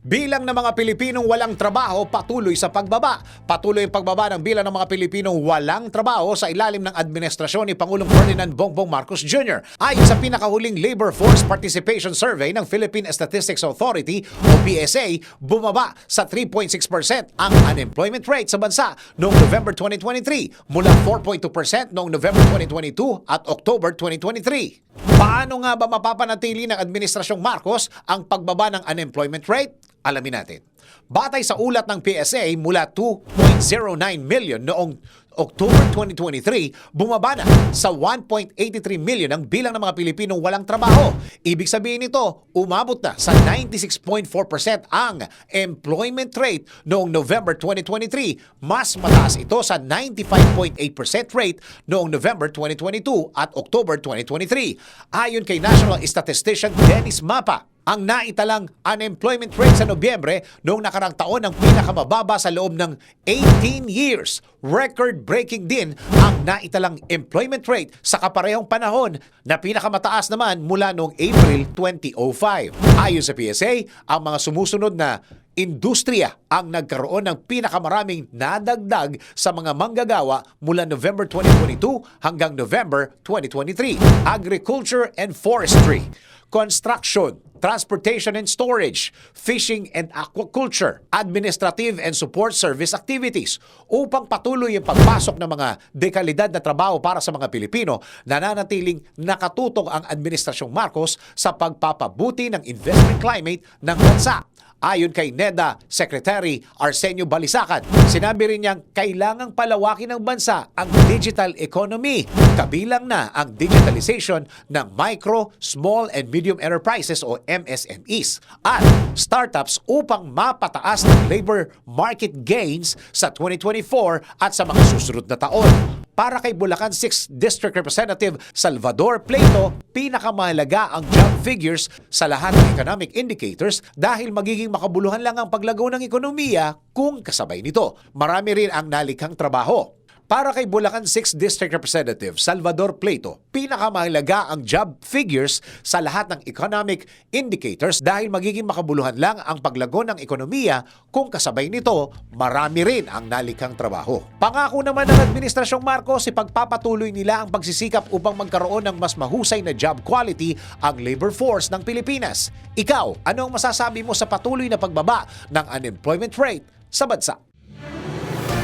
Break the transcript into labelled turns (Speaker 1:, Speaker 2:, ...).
Speaker 1: Bilang ng mga Pilipinong walang trabaho patuloy sa pagbaba. Patuloy ang pagbaba ng bilang ng mga Pilipinong walang trabaho sa ilalim ng administrasyon ni Pangulong Ferdinand Bongbong Marcos Jr. Ayon sa pinakahuling Labor Force Participation Survey ng Philippine Statistics Authority o PSA, bumaba sa 3.6% ang unemployment rate sa bansa noong November 2023 mula 4.2% noong November 2022 at October 2023. Paano nga ba mapapanatili ng Administrasyong Marcos ang pagbaba ng unemployment rate? Alamin natin. Batay sa ulat ng PSA mula 2.09 million noong October 2023, bumaba na sa 1.83 million ang bilang ng mga Pilipinong walang trabaho. Ibig sabihin nito, umabot na sa 96.4% ang employment rate noong November 2023. Mas mataas ito sa 95.8% rate noong November 2022 at October 2023. Ayon kay National Statistician Dennis Mapa, ang naitalang unemployment rate sa Nobyembre noong nakarang taon ang pinakamababa sa loob ng 18 years. Record-breaking din ang naitalang employment rate sa kaparehong panahon na pinakamataas naman mula noong April 2005. Ayon sa PSA, ang mga sumusunod na industriya ang nagkaroon ng pinakamaraming nadagdag sa mga manggagawa mula November 2022 hanggang November 2023. Agriculture and Forestry, Construction, Transportation and Storage, Fishing and Aquaculture, Administrative and Support Service Activities upang patuloy ang pagpasok ng mga dekalidad na trabaho para sa mga Pilipino, nananatiling nakatutok ang Administrasyong Marcos sa pagpapabuti ng investment climate ng bansa. Ayon kay NEDA Secretary Arsenio Balisacan, sinabi rin niyang kailangang palawakin ng bansa ang digital economy. Kabilang na ang digitalization ng micro, small and medium enterprises o MSMEs at startups upang mapataas ng labor market gains sa 2024 at sa mga susunod na taon. Para kay Bulacan 6 District Representative Salvador Plato, pinakamahalaga ang job figures sa lahat ng economic indicators dahil magiging makabuluhan lang ang paglago ng ekonomiya kung kasabay nito. Marami rin ang nalikhang trabaho. Para kay Bulacan 6 District Representative Salvador Plato, pinakamahalaga ang job figures sa lahat ng economic indicators dahil magiging makabuluhan lang ang paglago ng ekonomiya kung kasabay nito marami rin ang nalikhang trabaho. Pangako naman ng Administrasyong Marcos ipagpapatuloy nila ang pagsisikap upang magkaroon ng mas mahusay na job quality ang labor force ng Pilipinas. Ikaw, ano ang masasabi mo sa patuloy na pagbaba ng unemployment rate sa bansa?